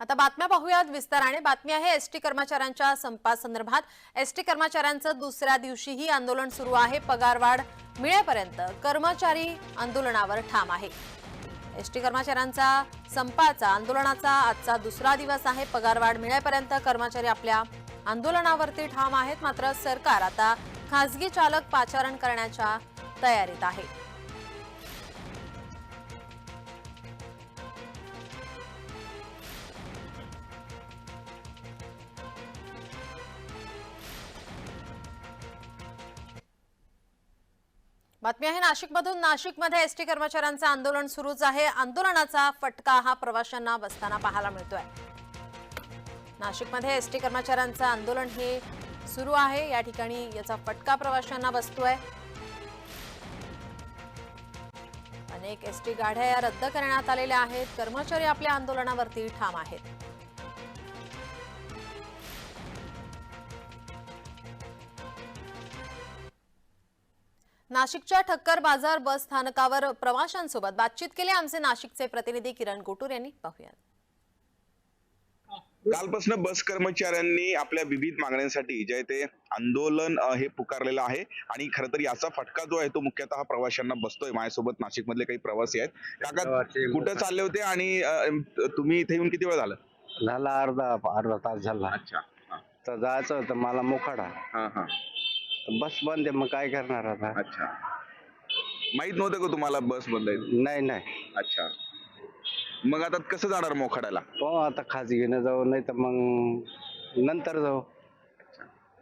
आता बातम्या पाहूयात विस्ताराने. बातमी आहे एसटी कर्मचाऱ्यांच्या संपासंदर्भात. एसटी कर्मचाऱ्यांचं दुसऱ्या दिवशीही आंदोलन सुरू आहे. पगारवाढ मिळेपर्यंत कर्मचारी आंदोलनावर ठाम आहे. एसटी कर्मचाऱ्यांचा संपाचा आंदोलनाचा आजचा दुसरा दिवस आहे. पगारवाढ मिळेपर्यंत कर्मचारी आपल्या आंदोलनावरती ठाम आहेत. मात्र सरकार आता खासगी चालक पाचारण करण्याच्या तयारीत आहे. बातमी आहे नाशिकमधून नाशिकमध्ये एसटी कर्मचाऱ्यांचं आंदोलन सुरूच आहे. आंदोलनाचा फटका हा प्रवाशांना बसताना पाहायला मिळतोय. नाशिकमध्ये एसटी कर्मचाऱ्यांचं आंदोलन हे सुरू आहे. या ठिकाणी याचा फटका प्रवाशांना बसतोय. अनेक एसटी गाड्या या रद्द करण्यात आलेल्या आहेत. कर्मचारी आपल्या आंदोलनावरती ठाम आहेत. नाशिकच्या ठक्कर बाजार बस स्थानकावर प्रवाशांसोबत बातचीत केली. आमचे नाशिकचे प्रतिनिधी किरण गोटूर यांनी पाहूयात. कालपासून बस कर्मचाऱ्यांनी आपल्या विविध मागण्यांसाठी जे आहे ते आंदोलन हे पुकारलेलं आहे. आणि खरं तर याचा फटका जो आहे तो मुख्यतः प्रवाशांना बसतोय. माझ्यासोबत नाशिक मधले काही प्रवासी आहेत. काका कुठं चालले होते आणि तुम्ही इथे येऊन किती वेळ झालं? झाला अर्धा अर्धा तास झाला. अच्छा. तर जायचं होतं मला मोखाडा. हा हा. बस बंद आहे मग काय करणार आता? अच्छा. माहीत नव्हतं का तुम्हाला बस बंद आहे? नाही नाही. अच्छा. मग आता कसं जाणार मोखाड्याला हो आता खाजगीनं जाऊ नाही तर मग नंतर जाऊ.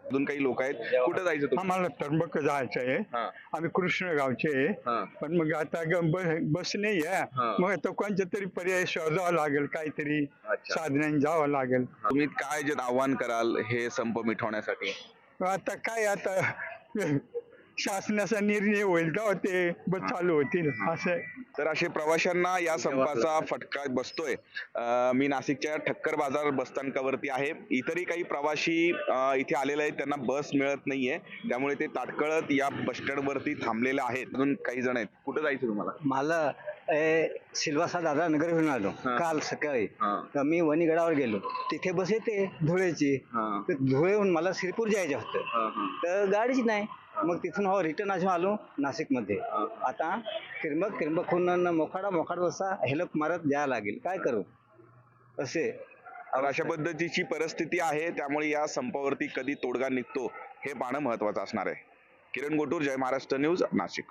अजून काही लोक आहेत? कुठं जायचं आम्हाला त्र्यंबक जायचं आहे. हा. आम्ही कृष्णगावचे आहे. हा. पण मग आता ग- ब- बस नाही हा. आहे मग आता कोणत्या तरी पर्याय शोधावा लागेल काहीतरी अच्छा. साधनाने जावं लागेल. तुम्ही काय जे आव्हान कराल हे संप मिटवण्यासाठी आता काय आता? शासनाचा निर्णय होईल तेव्हा ते? बस चालू होतील असं. तर असे प्रवाशांना या संपाचा फटका बसतोय. मी नाशिकच्या ठक्कर बाजार बसस्थानकावरती आहे. इतरही काही प्रवासी अं, इथे आलेले आहेत. त्यांना बस मिळत नाहीये. त्यामुळे ते ताटकळत या बस स्टँड वरती थांबलेले आहेत. अजून काही जण आहेत. कुठं जायचं तुम्हाला? मला सिल्वासा दादा नगर घेऊन आलो. काल सकाळी. तर मी वणीगडावर गेलो. तिथे बस येते धुळेची. तर धुळेहून मला श्रीपूर जायचं होतं. तर गाडीच नाही. मग तिथून हो रिटर्न अजून आलो नाशिकमध्ये. आता त्र्यंबक त्र्यंबकहून मोखाडा मोखाड वाजता हेलप मारत जायला लागेल. काय करू? असे. अशा पद्धतीची परिस्थिती आहे. त्यामुळे या संपावरती कधी तोडगा निघतो हे पाहणं महत्वाचं असणार आहे. किरण गोटूर जय महाराष्ट्र न्यूज नाशिक.